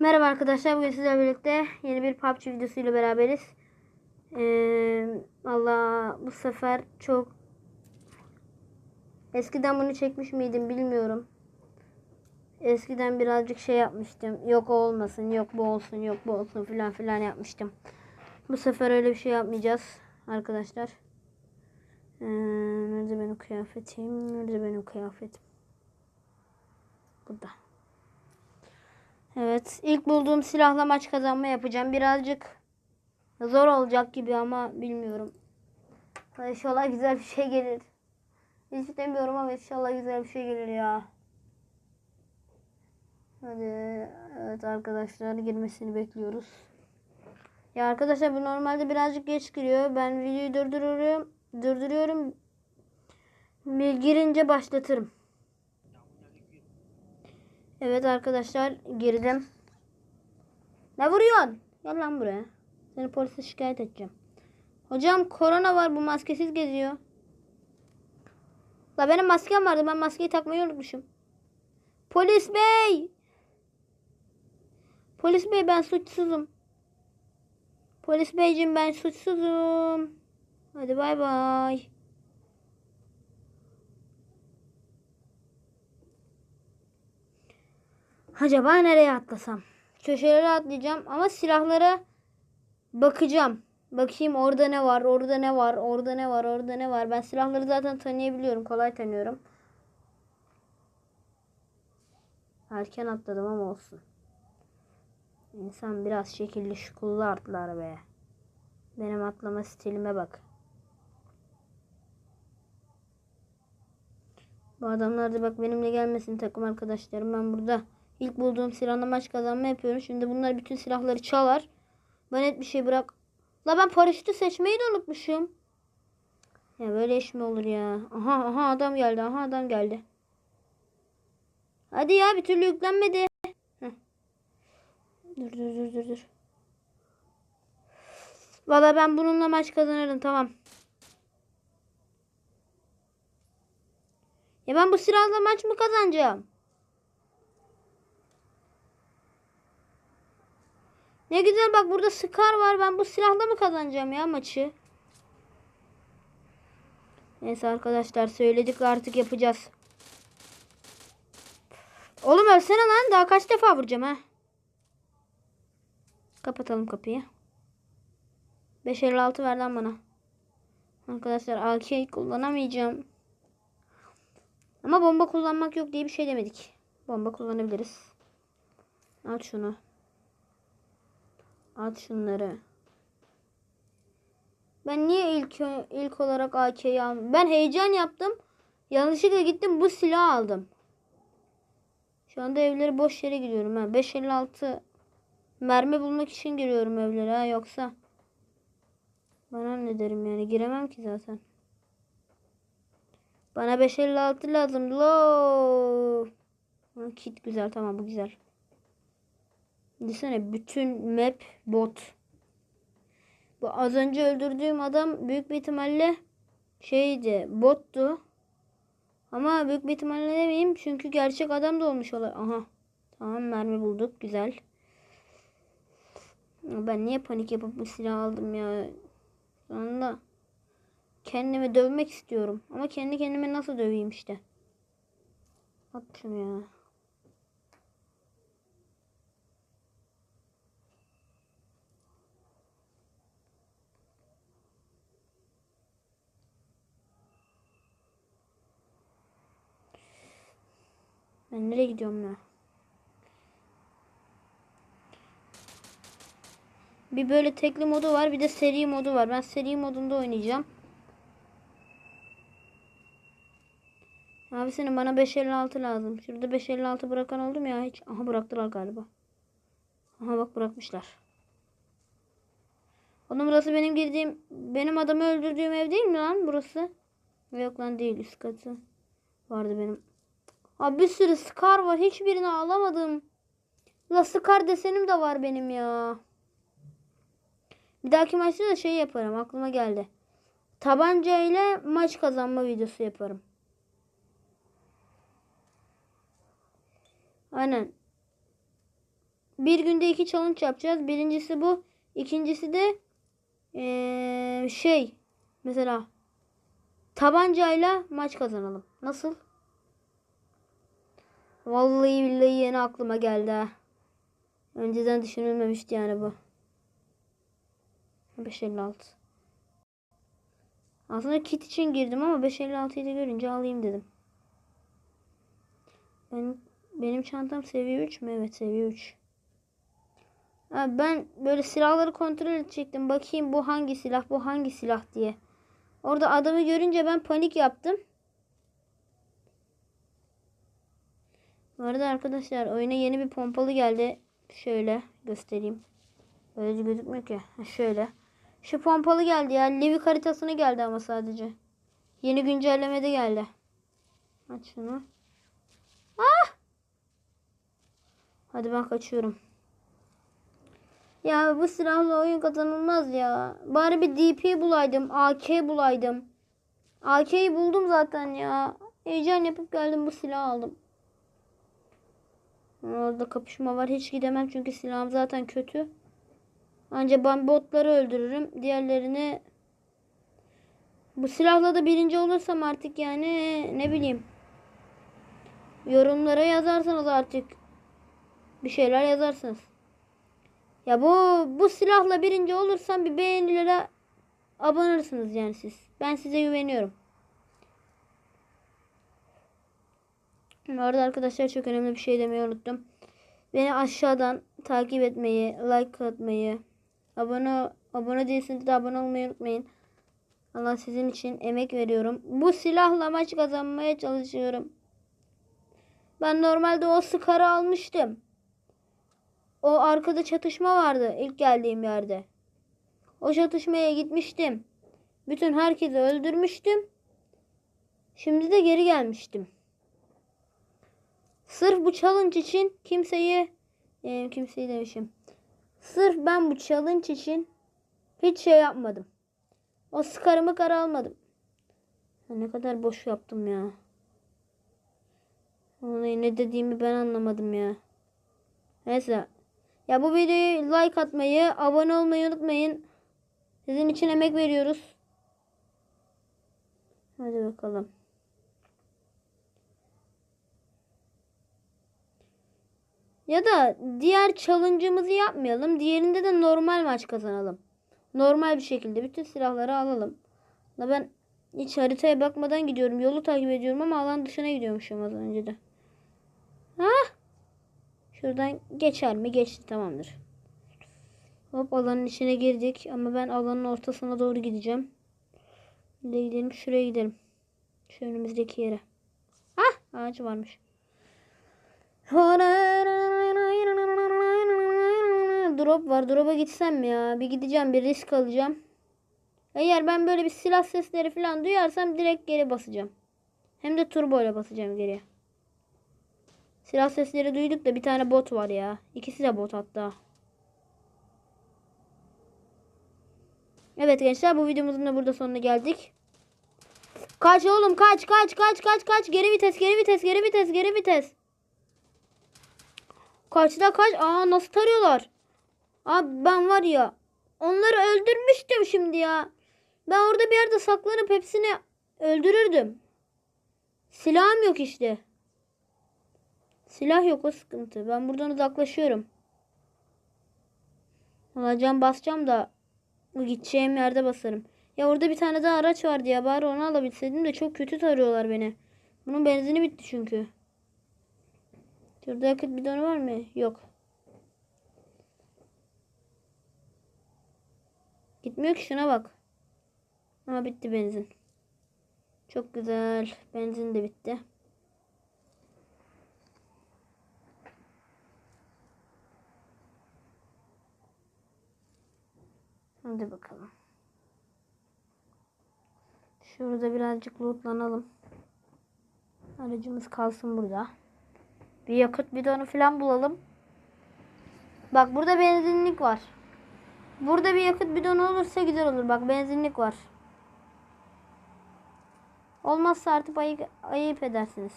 Merhaba arkadaşlar. Bugün sizlerle birlikte yeni bir PUBG videosuyla beraberiz. Ee, Allah bu sefer çok eskiden bunu çekmiş miydim bilmiyorum. Eskiden birazcık şey yapmıştım. Yok olmasın, yok bu olsun, yok bu olsun filan filan yapmıştım. Bu sefer öyle bir şey yapmayacağız arkadaşlar. Ee, nerede benim kıyafetim? Nerede benim kıyafetim? Burada. Evet. ilk bulduğum silahla maç kazanma yapacağım. Birazcık zor olacak gibi ama bilmiyorum. İnşallah güzel bir şey gelir. Hiç demiyorum ama inşallah güzel bir şey gelir ya. Hadi evet arkadaşlar girmesini bekliyoruz. Ya arkadaşlar bu normalde birazcık geç giriyor. Ben videoyu durduruyorum. Durduruyorum. Bir girince başlatırım. Evet arkadaşlar girdim. Ne vuruyorsun? Gel lan buraya. Seni polise şikayet edeceğim. Hocam korona var bu maskesiz geziyor. La benim maskem vardı ben maskeyi takmayı unutmuşum. Polis bey. Polis bey ben suçsuzum. Polis beyciğim ben suçsuzum. Hadi bay bay. Acaba nereye atlasam? Köşelere atlayacağım ama silahlara bakacağım. Bakayım orada ne var, orada ne var, orada ne var, orada ne var. Ben silahları zaten tanıyabiliyorum, kolay tanıyorum. Erken atladım ama olsun. İnsan biraz şekilli şukullu atlar be. Benim atlama stilime bak. Bu adamlar da bak benimle gelmesin takım arkadaşlarım. Ben burada ilk bulduğum silahla maç kazanma yapıyorum. Şimdi bunlar bütün silahları çalar. Ben et bir şey bırak. La ben paraşütü seçmeyi de unutmuşum. Ya böyle iş mi olur ya? Aha aha adam geldi. Aha adam geldi. Hadi ya bir türlü yüklenmedi. Heh. Dur dur dur dur dur. Valla ben bununla maç kazanırım tamam. Ya ben bu silahla maç mı kazanacağım? Ne güzel bak burada Scar var. Ben bu silahla mı kazanacağım ya maçı? Neyse arkadaşlar söyledik artık yapacağız. Oğlum ölsene lan. Daha kaç defa vuracağım ha? Kapatalım kapıyı. 556 ver lan bana. Arkadaşlar AK kullanamayacağım. Ama bomba kullanmak yok diye bir şey demedik. Bomba kullanabiliriz. At şunu. At şunları. Ben niye ilk ilk olarak AK'yi aldım? Ben heyecan yaptım. Yanlışlıkla gittim bu silahı aldım. Şu anda evleri boş yere gidiyorum ha. 556 mermi bulmak için giriyorum evlere ha yoksa bana ne derim yani giremem ki zaten. Bana 556 lazım. Lo. Kit güzel tamam bu güzel. Düşünsene bütün map bot. Bu az önce öldürdüğüm adam büyük bir ihtimalle şeydi bottu. Ama büyük bir ihtimalle demeyeyim çünkü gerçek adam da olmuş olur. Aha. Tamam mermi bulduk güzel. Ben niye panik yapıp bu silahı aldım ya. Sonunda kendimi dövmek istiyorum. Ama kendi kendime nasıl döveyim işte. At şunu ya. Ben nereye gidiyorum ya? Bir böyle tekli modu var, bir de seri modu var. Ben seri modunda oynayacağım. Abi senin bana 556 lazım. Şurada 556 bırakan oldum ya hiç. Aha bıraktılar galiba. Aha bak bırakmışlar. Onun burası benim girdiğim, benim adamı öldürdüğüm ev değil mi lan burası? Yok lan değil üst katı. Vardı benim. Abi bir sürü Scar var. Hiçbirini alamadım. La Scar desenim de var benim ya. Bir dahaki maçta da şey yaparım. Aklıma geldi. Tabanca ile maç kazanma videosu yaparım. Aynen. bir günde iki challenge yapacağız. Birincisi bu. İkincisi de ee, şey mesela tabancayla maç kazanalım. Nasıl? Vallahi billahi yeni aklıma geldi ha. Önceden düşünülmemişti yani bu. 556. Aslında kit için girdim ama 556'yı da görünce alayım dedim. Ben, benim çantam seviye 3 mü? Evet seviye 3. Ha, ben böyle silahları kontrol edecektim. Bakayım bu hangi silah, bu hangi silah diye. Orada adamı görünce ben panik yaptım. Bu arada arkadaşlar oyuna yeni bir pompalı geldi. Şöyle göstereyim. Böylece gözükmüyor ki. Şöyle. Şu pompalı geldi ya. Livik haritasını geldi ama sadece. Yeni güncellemede geldi. Aç şunu. Ah! Hadi ben kaçıyorum. Ya bu silahla oyun kazanılmaz ya. Bari bir DP bulaydım. AK bulaydım. AK'yi buldum zaten ya. Heyecan yapıp geldim bu silahı aldım. Orada kapışma var. Hiç gidemem çünkü silahım zaten kötü. Ancak ben botları öldürürüm. Diğerlerini bu silahla da birinci olursam artık yani ne bileyim. Yorumlara yazarsanız artık bir şeyler yazarsınız. Ya bu bu silahla birinci olursam bir beğenilere abanırsınız yani siz. Ben size güveniyorum. Bu arada arkadaşlar çok önemli bir şey demeyi unuttum. Beni aşağıdan takip etmeyi, like atmayı, abone abone değilseniz de abone olmayı unutmayın. Allah sizin için emek veriyorum. Bu silahla maç kazanmaya çalışıyorum. Ben normalde o sıkarı almıştım. O arkada çatışma vardı ilk geldiğim yerde. O çatışmaya gitmiştim. Bütün herkesi öldürmüştüm. Şimdi de geri gelmiştim. Sırf bu challenge için kimseyi e, kimseyi demişim. Sırf ben bu challenge için hiç şey yapmadım. O sıkarımı kara almadım. Ya ne kadar boş yaptım ya. Vallahi ne dediğimi ben anlamadım ya. Neyse. Ya bu videoyu like atmayı, abone olmayı unutmayın. Sizin için emek veriyoruz. Hadi bakalım. Ya da diğer challenge'ımızı yapmayalım. Diğerinde de normal maç kazanalım. Normal bir şekilde bütün silahları alalım. La ben hiç haritaya bakmadan gidiyorum. Yolu takip ediyorum ama alan dışına gidiyormuşum az önce de. Ha? Şuradan geçer mi? Geçti tamamdır. Hop alanın içine girdik ama ben alanın ortasına doğru gideceğim. Nereye gidelim? Şuraya gidelim. Şu önümüzdeki yere. Ah ağaç varmış. Drop var. Drop'a gitsem mi ya? Bir gideceğim. Bir risk alacağım. Eğer ben böyle bir silah sesleri falan duyarsam direkt geri basacağım. Hem de turbo ile basacağım geriye. Silah sesleri duyduk da bir tane bot var ya. İkisi de bot hatta. Evet gençler bu videomuzun da burada sonuna geldik. Kaç oğlum kaç kaç kaç kaç kaç geri vites geri vites geri vites geri vites. Kaçta kaç? Aa nasıl tarıyorlar? Abi ben var ya onları öldürmüştüm şimdi ya. Ben orada bir yerde saklanıp hepsini öldürürdüm. Silahım yok işte. Silah yok o sıkıntı. Ben buradan uzaklaşıyorum. Alacağım basacağım da gideceğim yerde basarım. Ya orada bir tane daha araç vardı ya. Bari onu alabilseydim de çok kötü tarıyorlar beni. Bunun benzini bitti çünkü. Şurada yakıt bidonu var mı? Yok. Gitmiyor ki şuna bak. Ama bitti benzin. Çok güzel. Benzin de bitti. Hadi bakalım. Şurada birazcık lootlanalım. Aracımız kalsın burada. Bir yakıt bidonu falan bulalım. Bak burada benzinlik var. Burada bir yakıt bidonu olursa güzel olur. Bak benzinlik var. Olmazsa artık ayıp, ayıp edersiniz.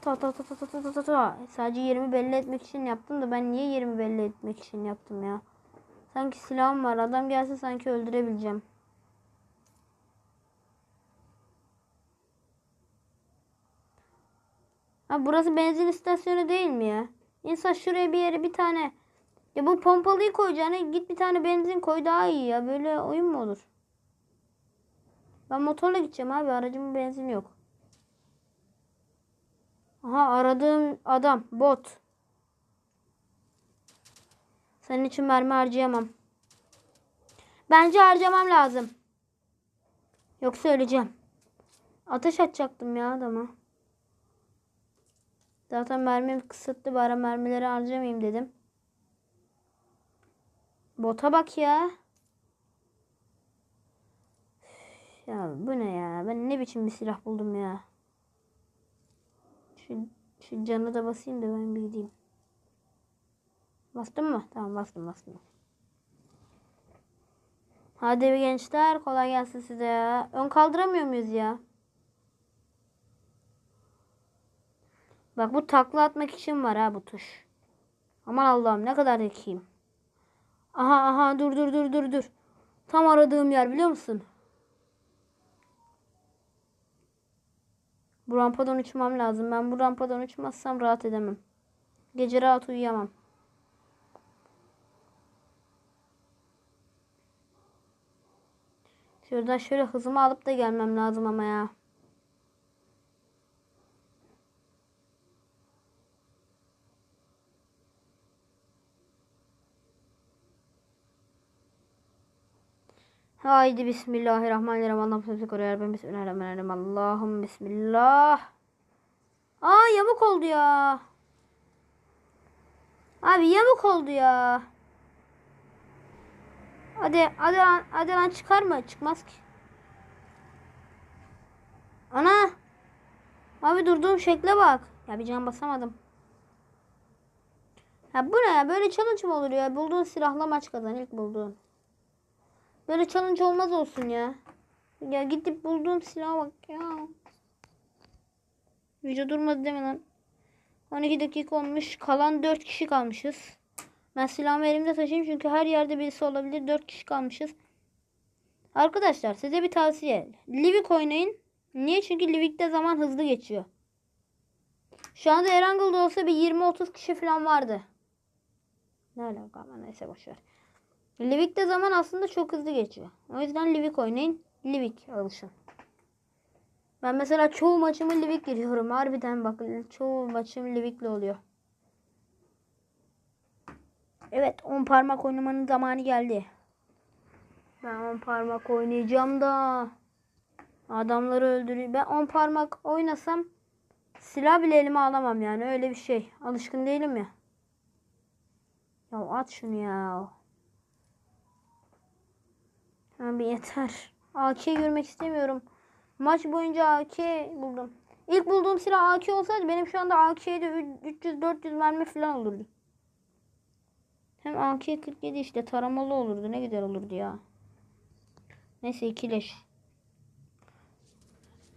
Ta ta ta ta ta ta ta ta ta. Sadece yerimi belli etmek için yaptım da ben niye yerimi belli etmek için yaptım ya? Sanki silahım var. Adam gelse sanki öldürebileceğim. Ha burası benzin istasyonu değil mi ya? İnsan şuraya bir yere bir tane ya bu pompalıyı koyacağına git bir tane benzin koy daha iyi ya. Böyle oyun mu olur? Ben motorla gideceğim abi. Aracımın benzin yok. Aha aradığım adam bot. Senin için mermi harcayamam. Bence harcamam lazım. Yoksa öleceğim. Ateş açacaktım ya adama. Zaten mermim kısıtlı bari mermileri harcamayayım dedim. Bota bak ya. Ya bu ne ya? Ben ne biçim bir silah buldum ya. Şu, şu canı da basayım da ben bir gideyim. Bastın mı? Tamam bastım bastım. Hadi bir gençler kolay gelsin size ya. Ön kaldıramıyor muyuz ya? Bak bu takla atmak için var ha bu tuş. Aman Allah'ım ne kadar zekiyim. Aha aha dur dur dur dur dur. Tam aradığım yer biliyor musun? Bu rampadan uçmam lazım. Ben bu rampadan uçmazsam rahat edemem. Gece rahat uyuyamam. Şuradan şöyle hızımı alıp da gelmem lazım ama ya. Haydi bismillahirrahmanirrahim. Allah'ım sözü koruyor. Ben bismillahirrahmanirrahim. Allah'ım bismillah. Aa yamuk oldu ya. Abi yamuk oldu ya. Hadi hadi lan, hadi lan çıkar mı? Çıkmaz ki. Ana. Abi durduğum şekle bak. Ya bir can basamadım. Ya bu ne ya? Böyle challenge mı olur ya? Bulduğun silahla maç kazan ilk bulduğun. Böyle challenge olmaz olsun ya. Ya gidip bulduğum silaha bak ya. Video durmadı mi lan? 12 dakika olmuş. Kalan 4 kişi kalmışız. Ben silahımı elimde taşıyayım çünkü her yerde birisi olabilir. 4 kişi kalmışız. Arkadaşlar size bir tavsiye. Livik oynayın. Niye? Çünkü Livik'te zaman hızlı geçiyor. Şu anda Erangle'da olsa bir 20-30 kişi falan vardı. Ne alaka ama neyse boşver. Livik'te zaman aslında çok hızlı geçiyor. O yüzden Livik oynayın. Livik alışın. Ben mesela çoğu maçımı Livik giriyorum. Harbiden bak çoğu maçım Livik'le oluyor. Evet 10 parmak oynamanın zamanı geldi. Ben 10 parmak oynayacağım da. Adamları öldürüyor. Ben 10 parmak oynasam silah bile elime alamam yani öyle bir şey. Alışkın değilim ya. Ya at şunu ya. Abi yeter. AK görmek istemiyorum. Maç boyunca AK buldum. İlk bulduğum silah AK olsaydı benim şu anda AK'de 300-400 mermi falan olurdu. Hem AK-47 işte taramalı olurdu. Ne güzel olurdu ya. Neyse ikileş.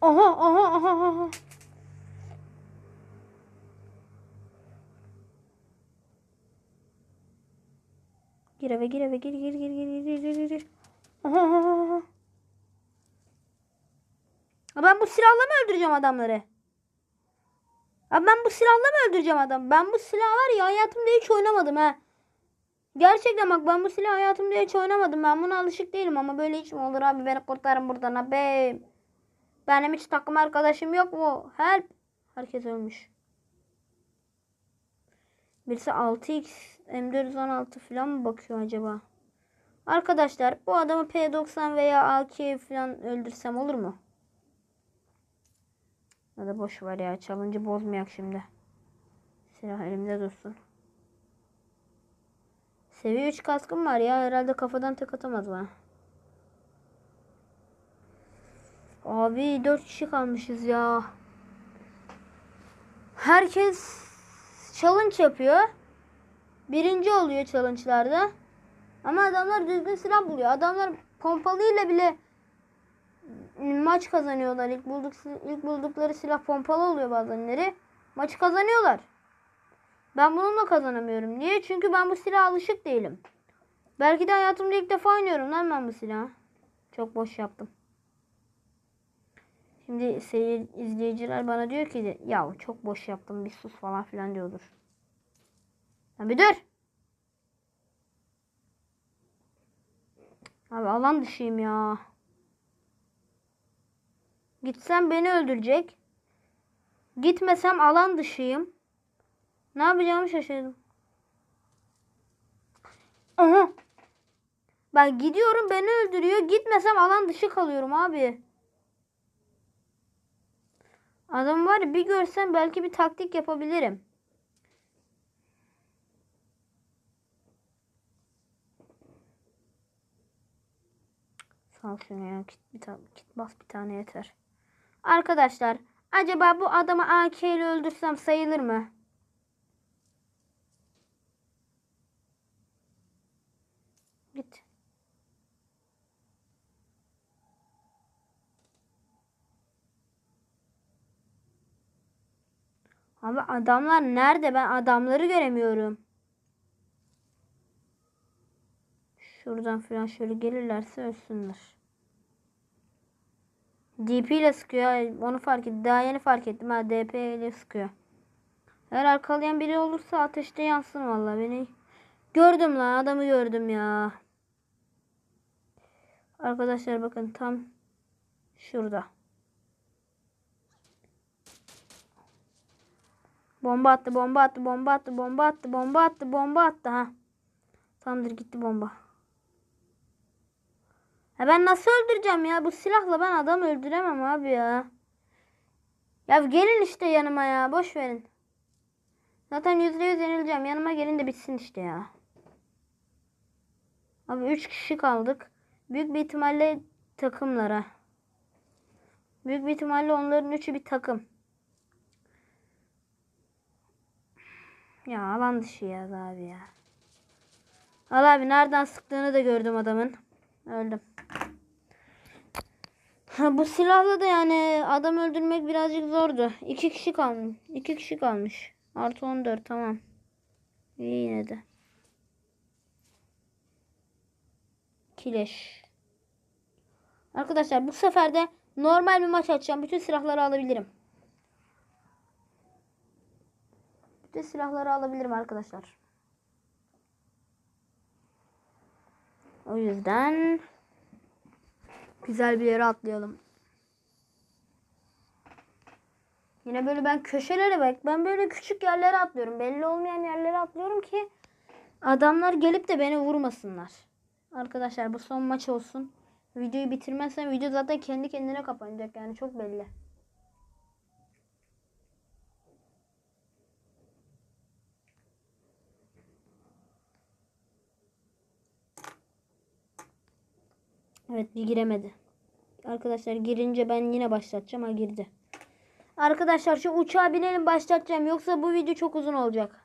Aha aha aha aha. Gir eve gir eve gir gir gir gir gir gir gir Ben bu silahla mı öldüreceğim adamları? Ha, Ben bu silahla mı öldüreceğim adam? Ben bu silah var ya hayatımda hiç oynamadım ha. Gerçekten bak ben bu silahı hayatımda hiç oynamadım. Ben buna alışık değilim ama böyle hiç mi olur abi beni kurtarın buradan abi. Benim hiç takım arkadaşım yok mu? Help. Herkes ölmüş. Birisi 6x M416 falan mı bakıyor acaba? Arkadaşlar bu adamı P90 veya AK falan öldürsem olur mu? Ya da boş ver ya. Challenge'ı bozmayak şimdi. Silah elimde dursun. Seviye 3 kaskım var ya. Herhalde kafadan tek atamaz bana. Abi 4 kişi kalmışız ya. Herkes challenge yapıyor. Birinci oluyor challenge'larda. Ama adamlar düzgün silah buluyor. Adamlar pompalıyla bile maç kazanıyorlar. İlk bulduk ilk buldukları silah pompalı oluyor bazenleri. Maçı kazanıyorlar. Ben bununla kazanamıyorum. Niye? Çünkü ben bu silaha alışık değilim. Belki de hayatımda ilk defa oynuyorum lan ben bu silahı. Çok boş yaptım. Şimdi seyir izleyiciler bana diyor ki ya çok boş yaptım bir sus falan filan diyordur. Ya bir dur. Abi alan dışıyım ya. Gitsem beni öldürecek. Gitmesem alan dışıyım. Ne yapacağımı şaşırdım. Aha. Ben gidiyorum beni öldürüyor. Gitmesem alan dışı kalıyorum abi. Adam var ya bir görsem belki bir taktik yapabilirim. Sal şunu ya. Kit, bir tane, kit bas bir tane yeter. Arkadaşlar acaba bu adamı AK ile öldürsem sayılır mı? Git. Abi adamlar nerede? Ben adamları göremiyorum. Şuradan falan şöyle gelirlerse ölsünler. DP ile sıkıyor. Onu fark ettim. Daha yeni fark ettim. Ha DP ile sıkıyor. Eğer arkalayan biri olursa ateşte yansın vallahi beni. Gördüm lan adamı gördüm ya. Arkadaşlar bakın tam şurada. Bomba attı, bomba attı, bomba attı, bomba attı, bomba attı, bomba attı ha. Tamamdır gitti bomba. Ya ben nasıl öldüreceğim ya? Bu silahla ben adam öldüremem abi ya. Ya gelin işte yanıma ya. Boş verin. Zaten yüzde yüz yenileceğim. Yanıma gelin de bitsin işte ya. Abi üç kişi kaldık. Büyük bir ihtimalle takımlara. Büyük bir ihtimalle onların üçü bir takım. Ya alan dışı ya abi ya. Al abi nereden sıktığını da gördüm adamın. Öldüm. Bu silahla da yani adam öldürmek birazcık zordu. İki kişi kalmış. İki kişi kalmış. Artı 14 tamam. İyi yine de. Kileş. Arkadaşlar bu sefer de normal bir maç açacağım. Bütün silahları alabilirim. Bütün silahları alabilirim arkadaşlar. O yüzden güzel bir yere atlayalım. Yine böyle ben köşelere bak. Ben böyle küçük yerlere atlıyorum. Belli olmayan yerlere atlıyorum ki adamlar gelip de beni vurmasınlar. Arkadaşlar bu son maç olsun. Videoyu bitirmezsem video zaten kendi kendine kapanacak yani çok belli. Evet giremedi. Arkadaşlar girince ben yine başlatacağım. Ha girdi. Arkadaşlar şu uçağa binelim başlatacağım. Yoksa bu video çok uzun olacak.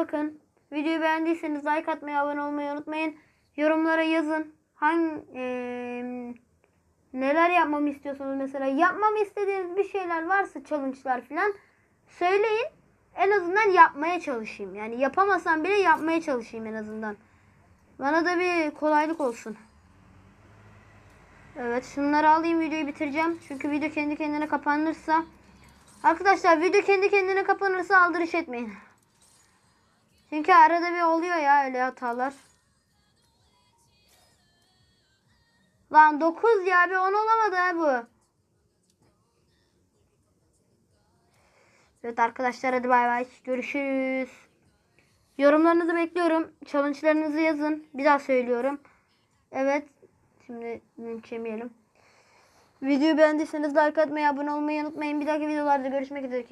Bakın. Videoyu beğendiyseniz like atmayı, abone olmayı unutmayın. Yorumlara yazın. Hangi eee, neler yapmamı istiyorsunuz mesela? Yapmamı istediğiniz bir şeyler varsa challenge'lar falan söyleyin. En azından yapmaya çalışayım. Yani yapamasam bile yapmaya çalışayım en azından. Bana da bir kolaylık olsun. Evet şunları alayım videoyu bitireceğim. Çünkü video kendi kendine kapanırsa Arkadaşlar video kendi kendine kapanırsa aldırış etmeyin. Çünkü arada bir oluyor ya öyle hatalar. Lan 9 ya bir 10 olamadı ha bu. Evet arkadaşlar hadi bay bay. Görüşürüz. Yorumlarınızı bekliyorum. Challenge'larınızı yazın. Bir daha söylüyorum. Evet. Şimdi linç yemeyelim. Videoyu beğendiyseniz like atmayı, abone olmayı unutmayın. Bir dahaki videolarda görüşmek üzere.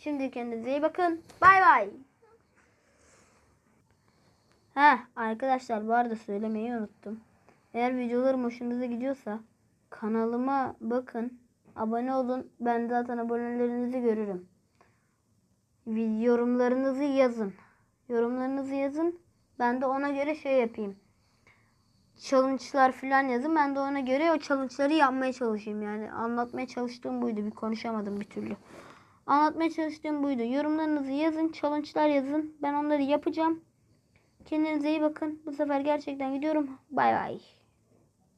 Şimdi kendinize iyi bakın. Bay bay. Ha arkadaşlar bu arada söylemeyi unuttum. Eğer videolarım hoşunuza gidiyorsa kanalıma bakın. Abone olun. Ben zaten abonelerinizi görürüm. Yorumlarınızı yazın. Yorumlarınızı yazın. Ben de ona göre şey yapayım challenge'lar falan yazın. Ben de ona göre o challenge'ları yapmaya çalışayım. Yani anlatmaya çalıştığım buydu. Bir konuşamadım bir türlü. Anlatmaya çalıştığım buydu. Yorumlarınızı yazın. Challenge'lar yazın. Ben onları yapacağım. Kendinize iyi bakın. Bu sefer gerçekten gidiyorum. Bay bay.